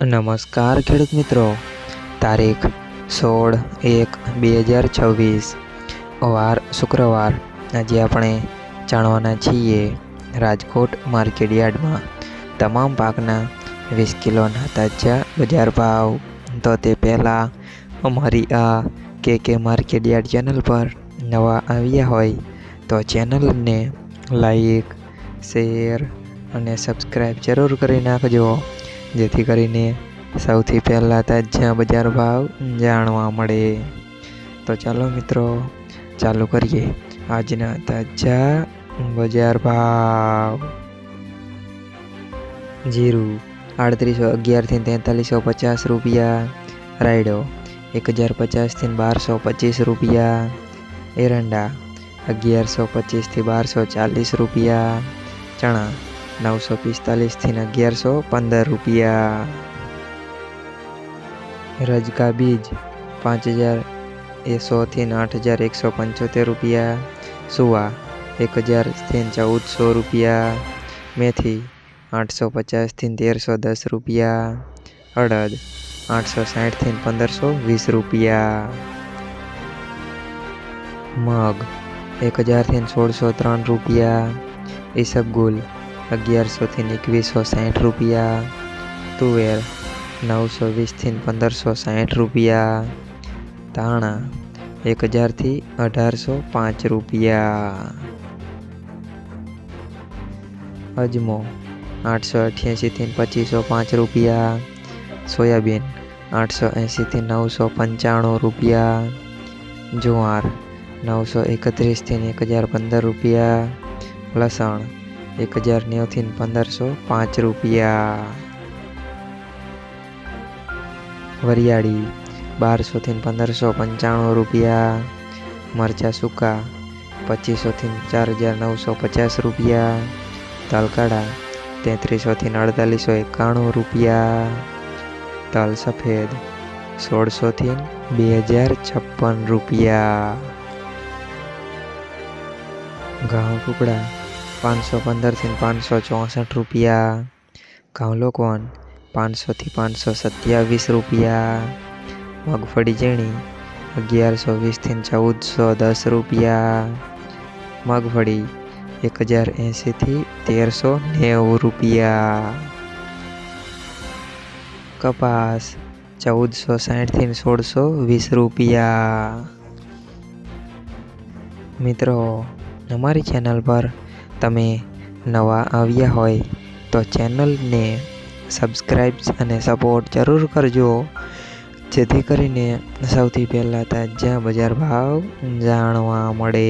નમસ્કાર ખેડૂત મિત્રો. તારીખ સોળ એક બે હજાર છવ્વીસ. વાર શુક્રવાર. આજે આપણે જાણવાના છીએ રાજકોટ માર્કેટ યાર્ડમાં તમામ પાકના વીસ કિલોના તાજા બજાર ભાવ. તો તે પહેલાં અમારી આ કે કે માર્કેટ યાર્ડ ચેનલ પર નવા આવ્યા હોય તો ચેનલને લાઈક, શેર અને સબસ્ક્રાઈબ જરૂર કરી નાખજો. જેથી કરીને સૌથી પહેલાં તાજા બજાર ભાવ જાણવા મળે. તો ચાલો મિત્રો, ચાલુ કરીએ આજના તાજા બજાર ભાવ. જીરું આડત્રીસો અગિયારથી તેતાલીસો પચાસ રૂપિયા. રાયડો એક હજાર પચાસથી બારસો પચીસ રૂપિયા. એરંડા અગિયારસો પચીસથી બારસો ચાલીસ રૂપિયા. ચણા નવસો પિસ્તાલીસથી અગિયારસો પંદર રૂપિયા. રજકા બીજ પાંચ હજાર એસોથી આઠ હજાર એકસો પંચોતેર રૂપિયા. સુવા એક હજારથી ચૌદસો રૂપિયા. મેથી આઠસો પચાસથી તેરસો દસ રૂપિયા. અડદ આઠસો સાઠથી પંદરસો વીસ રૂપિયા. મગ એક હજારથી સોળસો ત્રણ રૂપિયા. ઈસબગુલ અગિયારસોથી એકવીસો સાઠ રૂપિયા, તુવેર નવસો વીસથી પંદરસો સાઠ રૂપિયા, ધાણા એક હજારથી અઢારસો પાંચ રૂપિયા. અજમો આઠસો અઠ્યાસીથી પચીસો પાંચ રૂપિયા, સોયાબીન આઠસો એંશીથી નવસો પંચાણું રૂપિયા, જુવાર નવસો એકત્રીસથી એક હજાર પંદર રૂપિયા, લસણ એક હજાર નેવથી પંદરસો પાંચ રૂપિયા. વરિયાળી બારસોથી પંદરસો પંચાણું રૂપિયા. મરચાં સૂકા પચીસોથી ચાર હજાર નવસો પચાસ રૂપિયા. તલકાડા તેત્રીસોથી અડતાલીસો એકાણું રૂપિયા. તલ સફેદ સોળસોથી બે હજાર છપ્પન રૂપિયા. ઘઉં ટુકડા પાંચસો પંદરથી પાંચસો ચોસઠ રૂપિયા. લોકવન પાંચસોથી પાંચસો સત્યાવીસ રૂપિયા. મગફળી ઝીણી, અગિયારસો વીસથી ચૌદસો દસ રૂપિયા. મગફળી એક હજાર એંશીથી તેરસો નેવું રૂપિયા. કપાસ, ચૌદસો સાઠથી સોળસો વીસ રૂપિયા. મિત્રો અમારી ચેનલ પર તમે નવા આવ્યા હોય તો ચેનલને સબસ્ક્રાઈબ અને સપોર્ટ જરૂર કરજો. જેથી કરીને સૌથી પહેલાં તાજા બજાર ભાવ જાણવા મળે.